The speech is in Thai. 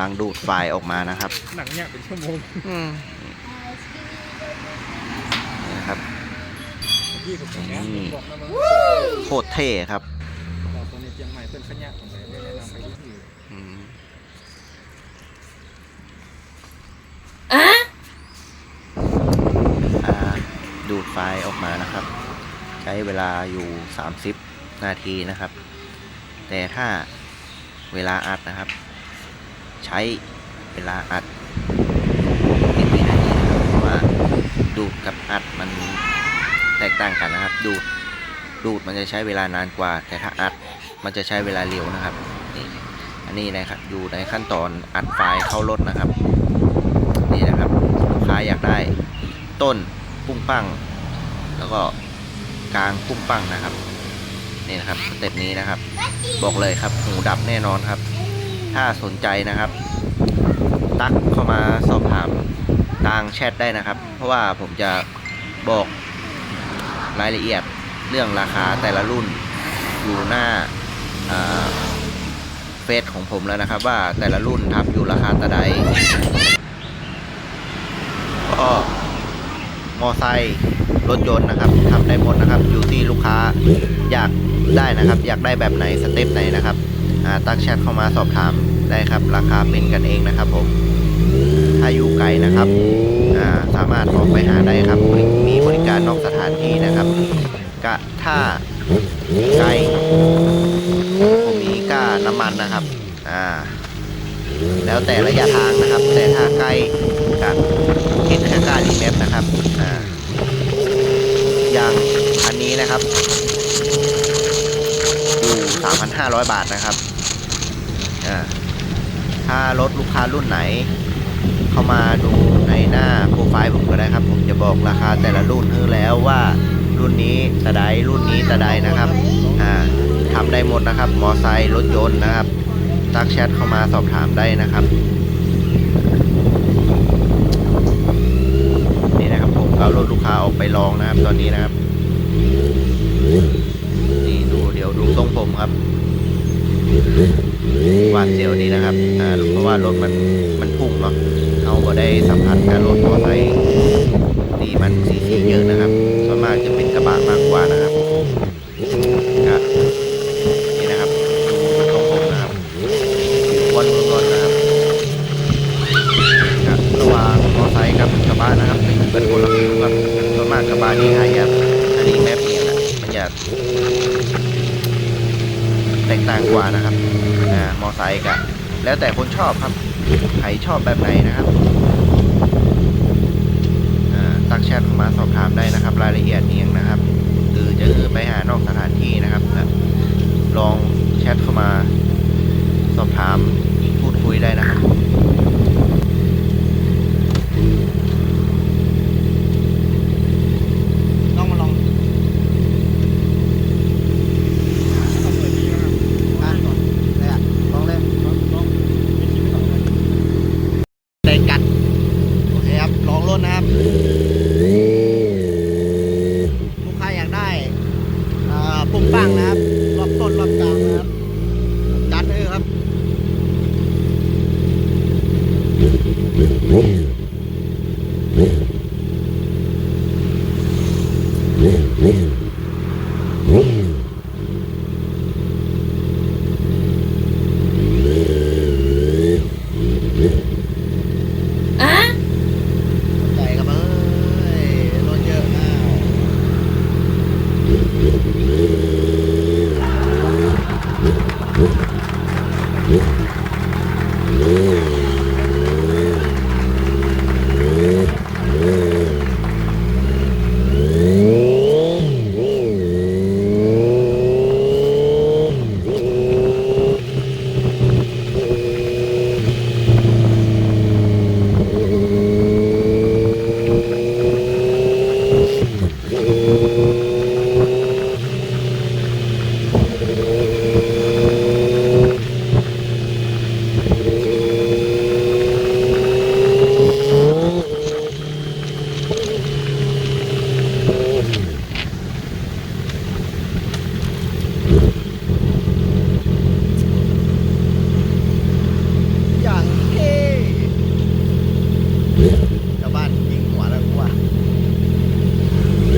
ลังดูดไฟล์ออกมานะครับ หนังเนี่ยเป็นชั่วโมงอืมนี่นะครับยี่สิบอย่างเงี้ยนี่บอกนะมึงโคตรเท่ครับบอกคนในเชียงใหม่เป็นขยะของไหนได้แนะนำไปที่อื่นอืมอ่าดูดไฟล์ออกมานะครับ ใช้เวลาอยู่ 30 นาทีนะครับ แต่ถ้าเวลาอัดนะครับ ใช้เวลาอัด10วินาทีนะครับเพราะว่าดูดกับอัดมันแตกต่างกันนะครับ ดูดดูดมันจะใช้เวลานานกว่า แต่ถ้าอัดมันจะใช้เวลาเร็วนะครับนี่อันนี้นะครับอยู่ในขั้นตอนอัดไฟล์เข้ารถนะครับ นี่นะครับลูกค้าอยากได้ต้นปุ้งปั้งแล้วก็กลางปุ้งปั้งนะครับนี่นะครับสเต็ปนี้นะครับ บอกเลยครับหูดับแน่นอนครับ ถ้าสนใจนะครับ ตักเข้ามาสอบถามทางแชทได้นะครับ เพราะว่าผมจะบอกรายละเอียดเรื่องราคาแต่ละรุ่นอยู่หน้าเฟซของผมแล้วนะครับ ว่าแต่ละรุ่นทำอยู่ราคาตะใดก็มอไซค์รถยนต์นะครับทำได้หมดนะครับ อยู่ที่ลูกค้าอยากได้นะครับ อยากได้แบบไหนสเต็ปไหนนะครับ ตักแชทเข้ามาสอบถามได้ครับ ราคาเป็นกันเองนะครับผม ถ้าอยู่ไกลนะครับาสามารถออกไปหาได้ครับ มีบริการนอกสถานที่นะครับกะถ้าไกลผมมีก้าน้ำมันนะครับ อ่า แล้วแต่ระยะทางนะครับ แต่ถ้าใกล้กับเห็นแค่ก้ารีแมปนะครับอ่าอย่างอันนี้นะครับอยู่ 500 บาทนะครับอ่าถ้ารถลูกค้ารุ่นไหน เข้ามาดูในหน้าโปรไฟล์ผมก็ได้ครับ ผมจะบอกราคาแต่ละรุ่นให้แล้วว่ารุ่นนี้ตะไดรุ่นนี้ตะไดนะครับอ่าทำได้หมดนะครับ มอไซค์รถยนต์นะครับทักแชทเข้ามาสอบถามได้นะครับนี่นะครับผมเอารถลูกค้าออกไปลองนะครับ ตอนนี้นะครับนี่ดูเดี๋ยวดูทรงผมครับ วานเสียวดีนะครับเพราะว่ารถมันมันพุ่งเนาะเอาก็ได้สัมผัสกับรถมอเตอร์ไซค์ที่มันซีซีเยอะนะครับ ส่วนมากจะเป็นกระบะมากกว่านะครับก็นี่นะครับดูทรงผมนะครับวันร้อนนะครับครับระหว่างมอเตอร์ไซค์กับกระบะนะครับเป็นคนละฟิวครับส่วนมากกระบะนี่หายากอันนี้แมปเนี่ยนะมันจะ แตกต่างกว่านะครับอ่ามอไซค์กับแล้วแต่คนชอบครับใครชอบแบบไหนนะครับอ่าตักแชทเข้ามาสอบถามได้นะครับ รายละเอียดเองนะครับ หรือจะไปหานอกสถานที่นะครับลองแชทเข้ามาสอบถามพูดคุยได้นะครับ ลูกค้าอยากได้ปุ่มปังนะครับ รอบต้นรอบกลางนะครับจัดเลยครับเนี่ย Valeu. ชาวบ้านยิงหัวแล้วกูว่าเ